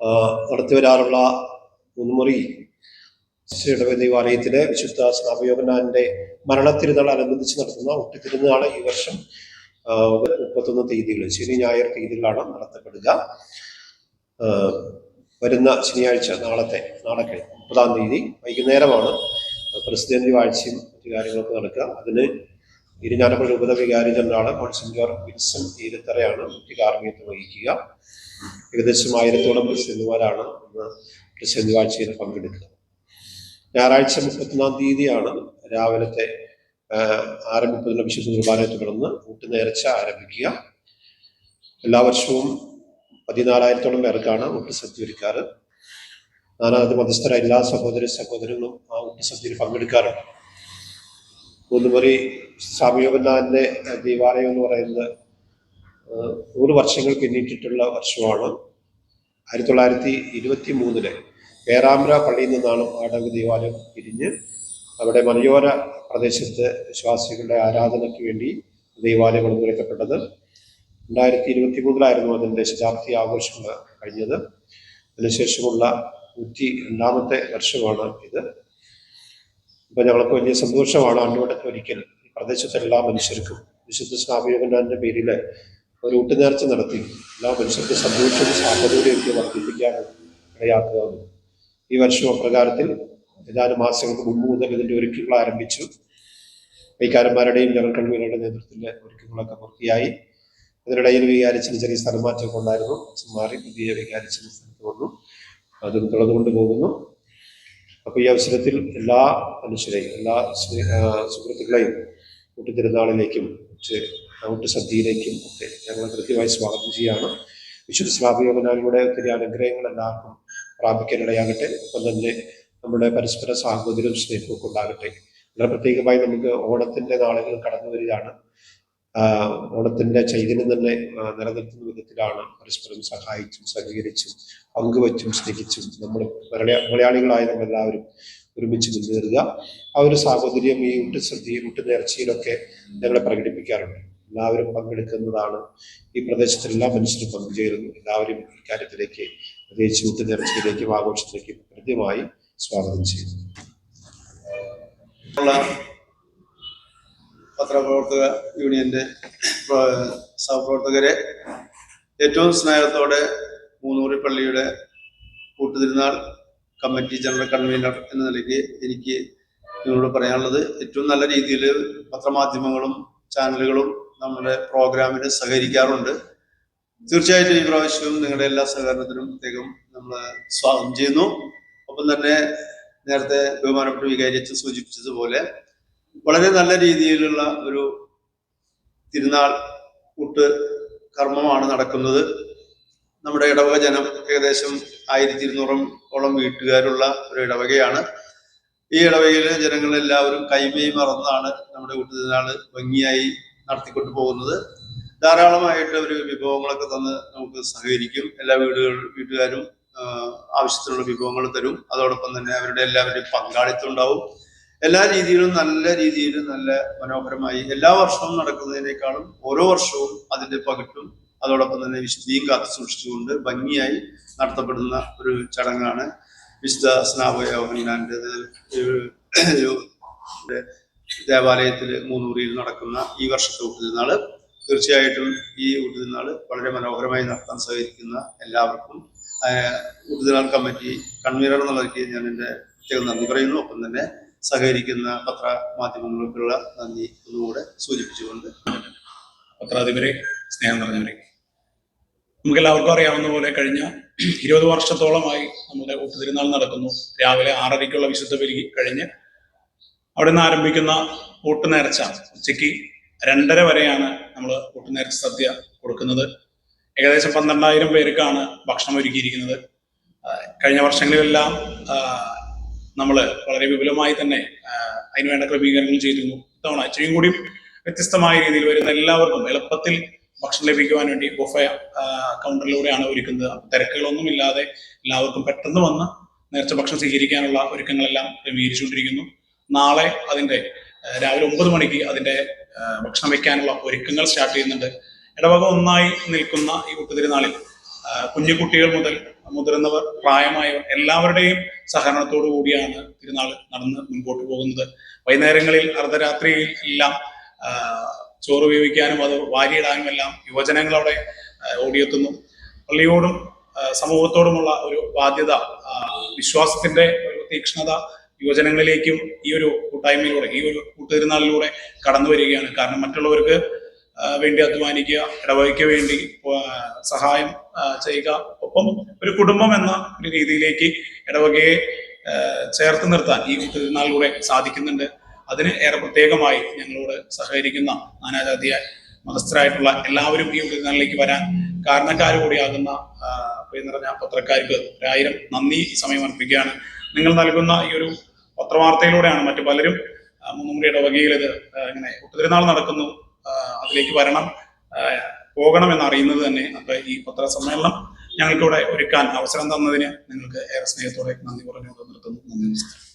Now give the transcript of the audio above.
ആ, നടത്തി വരാറുള്ള മുൻമുറി ദേവാലയത്തിലെ വിശുദ്ധ സ്നാപയോഗനാന്റെ മരണത്തിരുന്നാൾ അനുബന്ധിച്ച് നടത്തുന്ന ഒട്ടിത്തിരുന്നാൾ ഈ വർഷം മുപ്പത്തൊന്ന് തീയതികൾ ശനി ഞായർ തീയതികളാണ് നടത്തപ്പെടുക. വരുന്ന ശനിയാഴ്ച നാളത്തെ നാളെ മുപ്പതാം തീയതി വൈകുന്നേരമാണ്. പ്രസിഡന്റ് വാഴ്ചയും മറ്റു കാര്യങ്ങളൊക്കെ നടക്കുക. അതിന് ഇരിഞ്ഞാലക്കുട ഉപതവികാരി ജനറാൾ മോൺസിഞ്ചോർ വിൽസൺ ഈരത്തറയാണ് മുഖ്യ വഹിക്കുക. ഏകദേശം ആയിരത്തോളം പ്രസിഡന്റുമാരാണ് ഇന്ന് പ്രസിഡന്റ് വാഴ്ചയിൽ പങ്കെടുക്കുക. ഞായറാഴ്ച മുപ്പത്തിനാം തീയതിയാണ് രാവിലത്തെ ആരംഭിക്കുന്ന വിശുദ്ധ കുർബാനയെ തുടർന്ന് ഊട്ടുനേർച്ച ആരംഭിക്കുക. എല്ലാ വർഷവും പതിനാലായിരത്തോളം പേർക്കാണ് ഊട്ട് സദ്യ ഒരുക്കാറ് നാനാത് മതസ്ഥരായ എല്ലാ സഹോദര സഹോദരങ്ങളും ആ ഊട്ട് സദ്യയിൽ പങ്കെടുക്കാറുണ്ട്. മൂന്നുമറി സ്വാമിയോഗനാഥന്റെ ദേവാലയം എന്ന് പറയുന്നത് നൂറ് വർഷങ്ങൾ പിന്നിട്ടിട്ടുള്ള വർഷമാണ്. ആയിരത്തി തൊള്ളായിരത്തി ഇരുപത്തി മൂന്നിൽ പേരാമ്പ്ര പള്ളിയിൽ നിന്നാണ് പാടക ദേവാലയം പിരിഞ്ഞ് അവിടെ മലയോര പ്രദേശത്ത് വിശ്വാസികളുടെ ആരാധനയ്ക്ക് വേണ്ടി ദേവാലയം പണിതുയർത്തപ്പെട്ടത് രണ്ടായിരത്തി ഇരുപത്തി മൂന്നിലായിരുന്നു അതിന്റെ ശതാബ്ദി ആഘോഷങ്ങൾ കഴിഞ്ഞത്. അതിനുശേഷമുള്ള നൂറ്റി രണ്ടാമത്തെ വർഷമാണ് ഇത്. ഇപ്പൊ ഞങ്ങൾക്ക് വലിയ സന്തോഷമാണ് ആണ്ടുവട്ടത്തിൽ ഒരിക്കൽ. പ്രദേശത്തെ എല്ലാ മനുഷ്യർക്കും വിശുദ്ധ സ്വാമിയോഗന്റെ പേരിൽ ഒരു ഊട്ടുനേർച്ച നടത്തി. എല്ലാ മനുഷ്യർക്കും സന്തോഷവും സാഹചര്യമൊക്കെ വർദ്ധിപ്പിക്കാനും ഇടയാക്കുക ഈ വർഷം അപ്രകാരത്തിൽ ഏതാനും മാസങ്ങൾക്ക് മുമ്പ് മുതൽ ഇതിന്റെ ഒരുക്കങ്ങൾ ആരംഭിച്ചു. വൈകാരന്മാരുടെയും ജനറൽ കൺവീനറുടെ നേതൃത്വത്തിലെ ഒരുക്കങ്ങളൊക്കെ പൂർത്തിയായി. അതിനിടയിൽ വികാരിച്ചിന് ചെറിയ സ്ഥലമാറ്റമൊക്കെ ഉണ്ടായിരുന്നു. മാറി പുതിയ വികാരിച്ചിന് സ്ഥലത്ത് വന്നു. അതും തുടർന്നുകൊണ്ട് പോകുന്നു. അപ്പൊ ഈ അവസരത്തിൽ എല്ലാ മനുഷ്യരെയും എല്ലാ സുഹൃത്തുക്കളെയും കൂട്ടുതിരുന്നാളിലേക്കും ഔട്ട് സദ്യയിലേക്കും ഒക്കെ ഞങ്ങൾ കൃത്യമായി സ്വാഗതം ചെയ്യാണ്. വിശുദ്ധ സ്ലാഭിയോഗനാലൂടെ ഒത്തിരി അനുഗ്രഹങ്ങൾ എല്ലാവർക്കും പ്രാപിക്കാനിടയാകട്ടെ. ഒപ്പം തന്നെ നമ്മുടെ പരസ്പര സാഹോദര്യവും സ്നേഹവും ഉണ്ടാകട്ടെ. വളരെ പ്രത്യേകമായി നമുക്ക് ഓണത്തിന്റെ നാളുകൾ കടന്നു വരികയാണ് ഓണത്തിന്റെ ചൈതന്യം തന്നെ നിലനിർത്തുന്ന വിധത്തിലാണ് പരസ്പരം സഹായിച്ചും സഹകരിച്ചും പങ്കുവച്ചും സ്നേഹിച്ചും നമ്മൾ മലയാളികളായ നമ്മളെല്ലാവരും ഒരുമിച്ച് മുന്നേറുക. ആ ഒരു സാഹോദര്യം ഈ ഊട്ടുശ്രദ്ധയും ഊട്ടുനേർച്ചയിലൊക്കെ ഞങ്ങളെ പ്രകടിപ്പിക്കാറുണ്ട്. എല്ലാവരും പങ്കെടുക്കുന്നതാണ് ഈ പ്രദേശത്തിലെല്ലാം മനുഷ്യരും പങ്കുചേരുന്നു. എല്ലാവരും ഇക്കാര്യത്തിലേക്ക് പ്രത്യേകിച്ച് പ്രത്യേകിച്ച് ഊട്ടുനേർച്ചയിലേക്കും ആഘോഷത്തിലേക്കും കൃത്യമായി സ്വാഗതം ചെയ്യുന്നു. പത്രപ്രവർത്തക യൂണിയന്റെ സഹപ്രവർത്തകരെ ഏറ്റവും സ്നേഹത്തോടെ മൂന്നൂറി പള്ളിയുടെ കൂട്ടുതിരുന്നാൾ കമ്മിറ്റി ജനറൽ കൺവീനർ എന്ന നിലയ്ക്ക് എനിക്ക് നിങ്ങളോട് പറയാനുള്ളത്. ഏറ്റവും നല്ല രീതിയിൽ പത്രമാധ്യമങ്ങളും ചാനലുകളും നമ്മുടെ പ്രോഗ്രാമിന് സഹകരിക്കാറുണ്ട്. തീർച്ചയായിട്ടും ഈ പ്രാവശ്യവും നിങ്ങളുടെ എല്ലാ സഹകരണത്തിനും പ്രത്യേകം നമ്മൾ സ്വാഗതം ചെയ്യുന്നു. ഒപ്പം തന്നെ നേരത്തെ ബഹുമാനപ്പെട്ട വികാരിച്ച് സൂചിപ്പിച്ചതുപോലെ വളരെ നല്ല രീതിയിലുള്ള ഒരു തിരുനാൾ കൂട്ട് കർമ്മമാണ് നടക്കുന്നത്. നമ്മുടെ ഇടവക ജനം ഏകദേശം ആയിരത്തി ഓളം വീട്ടുകാരുള്ള ഒരു ഇടവകയാണ്. ഈ ഇടവകയിലെ ജനങ്ങളെല്ലാവരും കൈമയും മറന്നാണ് നമ്മുടെ കൂട്ടുതിരുനാൾ ഭംഗിയായി നടത്തിക്കൊണ്ടു പോകുന്നത്. ധാരാളമായിട്ട് ഒരു വിഭവങ്ങളൊക്കെ തന്ന് നമുക്ക് സഹകരിക്കും. എല്ലാ വീടുകൾ വീട്ടുകാരും ആവശ്യത്തിനുള്ള വിഭവങ്ങൾ തരും. അതോടൊപ്പം തന്നെ അവരുടെ എല്ലാവരുടെയും പങ്കാളിത്തം ഉണ്ടാവും. എല്ലാ രീതിയിലും നല്ല രീതിയിൽ നല്ല മനോഹരമായി എല്ലാ വർഷവും നടക്കുന്നതിനേക്കാളും ഓരോ വർഷവും അതിന്റെ പകിട്ടും അതോടൊപ്പം തന്നെ വിശുദ്ധിയും കാത്തു സൂക്ഷിച്ചുകൊണ്ട് ഭംഗിയായി നടത്തപ്പെടുന്ന ഒരു ചടങ്ങാണ് വിശുദ്ധ സ്നാപയോഹനാന്റെ ദേവാലയത്തിൽ മൂന്നൂറിയിൽ നടക്കുന്ന ഈ വർഷത്തെ ഊട്ടുതിരുന്നാൾ. തീർച്ചയായിട്ടും ഈ ഊട്ടുതിരുന്നാൾ വളരെ മനോഹരമായി നടത്താൻ സഹകരിക്കുന്ന എല്ലാവർക്കും ഊട്ടുതിരുന്നാൾ കമ്മിറ്റി കൺവീനർ എന്നുള്ള ഞാൻ എന്റെ പ്രത്യേകം നന്ദി പറയുന്നു. ഒപ്പം തന്നെ സഹകരിക്കുന്ന പത്ര മാധ്യമങ്ങൾക്കുള്ള നന്ദി ഒന്നുകൂടെ സൂചിപ്പിച്ചുകൊണ്ട്. പത്രാധിപരെ സ്നേഹം നിറഞ്ഞവരെ നമുക്ക് എല്ലാവർക്കും അറിയാവുന്ന പോലെ കഴിഞ്ഞ ഇരുപത് വർഷത്തോളമായി നമ്മുടെ ഒത്തുതിരുന്നാൾ നടക്കുന്നു. രാവിലെ ആറരയ്ക്കുള്ള വിശുദ്ധ പെരുകി കഴിഞ്ഞ് അവിടെ നിന്ന് ആരംഭിക്കുന്ന ഊട്ടുനേർച്ച ഉച്ചയ്ക്ക് രണ്ടര വരെയാണ് നമ്മൾ ഊട്ടുനേർച്ച സദ്യ കൊടുക്കുന്നത്. ഏകദേശം പന്ത്രണ്ടായിരം പേർക്കാണ് ഭക്ഷണം ഒരുക്കിയിരിക്കുന്നത്. കഴിഞ്ഞ വർഷങ്ങളിലെല്ലാം നമ്മൾ വളരെ വിപുലമായി തന്നെ അതിനുവേണ്ട ക്രമീകരണങ്ങൾ ചെയ്തിരുന്നു. ഇത്തവണ ഇച്ചിരിയും കൂടി വ്യത്യസ്തമായ രീതിയിൽ വരുന്ന എല്ലാവർക്കും എളുപ്പത്തിൽ ഭക്ഷണം ലഭിക്കുവാൻ വേണ്ടി ബൊഫ കൗണ്ടറിലൂടെയാണ് ഒരുക്കുന്നത്. തിരക്കുകളൊന്നും ഇല്ലാതെ എല്ലാവർക്കും പെട്ടെന്ന് വന്ന് നേർച്ച ഭക്ഷണം സ്വീകരിക്കാനുള്ള ഒരുക്കങ്ങളെല്ലാം ക്രമീകരിച്ചുകൊണ്ടിരിക്കുന്നു. നാളെ അതിന്റെ രാവിലെ ഒമ്പത് മണിക്ക് അതിന്റെ ഭക്ഷണം വെക്കാനുള്ള ഒരുക്കങ്ങൾ സ്റ്റാർട്ട് ചെയ്യുന്നുണ്ട്. ഇടവക ഒന്നായി നിൽക്കുന്ന ഈ കുട്ടുതിരുനാളിൽ കുഞ്ഞു കുട്ടികൾ മുതൽ മുതിർന്നവർ പ്രായമായവർ എല്ലാവരുടെയും സഹകരണത്തോടു കൂടിയാണ് തിരുനാൾ നടന്ന് മുൻപോട്ട് പോകുന്നത്. വൈകുന്നേരങ്ങളിൽ അർദ്ധരാത്രിയിൽ എല്ലാം ചോറ് ഉപയോഗിക്കാനും അത് വാരിയിടാനും എല്ലാം യുവജനങ്ങൾ അവിടെ ഓടിയെത്തുന്നു. പള്ളിയോടും സമൂഹത്തോടുമുള്ള ഒരു ബാധ്യത വിശ്വാസത്തിന്റെ ഒരു തീക്ഷ്ണത യുവജനങ്ങളിലേക്കും ഈ ഒരു കൂട്ടായ്മയിലൂടെ ഈ ഒരു കൂട്ടുതിരുന്നാളിലൂടെ കടന്നു വരികയാണ്. കാരണം മറ്റുള്ളവർക്ക് വേണ്ടി അധ്വാനിക്കുക ഇടവകയ്ക്ക് വേണ്ടി സഹായം ചെയ്യുക. ഒപ്പം ഒരു കുടുംബം എന്ന ഒരു രീതിയിലേക്ക് ഇടവകയെ ചേർത്ത് നിർത്താൻ ഈ തിരുനാളിലൂടെ സാധിക്കുന്നുണ്ട്. അതിന് ഏറെ പ്രത്യേകമായി ഞങ്ങളോട് സഹകരിക്കുന്ന നാനാജാതിയ മതസ്ഥരായിട്ടുള്ള എല്ലാവരും ഈ തിരുനാളിലേക്ക് വരാൻ കാരണക്കാർ കൂടിയാകുന്ന പ്രിയ നിറഞ്ഞ പത്രക്കാർക്ക് ഒരായിരം നന്ദി ഈ സമയം അർപ്പിക്കുകയാണ്. നിങ്ങൾ നൽകുന്ന ഈ ഒരു പത്രവാർത്തയിലൂടെയാണ് മറ്റു പലരും ആ, മുന്നുമുറി ഇടവകയിൽ ഇത് ഇങ്ങനെ ഒത്തുതിരുന്നാൾ നടക്കുന്നു അതിലേക്ക് വരണം. ആ, പോകണം എന്ന് അറിയുന്നത് തന്നെ. അപ്പൊ ഈ പത്രസമ്മേളനം ഞങ്ങൾക്കിവിടെ ഒരുക്കാൻ അവസരം തന്നതിന് നിങ്ങൾക്ക് ഏറെ സ്നേഹത്തോടെ നന്ദി പറഞ്ഞുകൊണ്ട് നിർത്തുന്നു. നന്ദി നമസ്കാരം.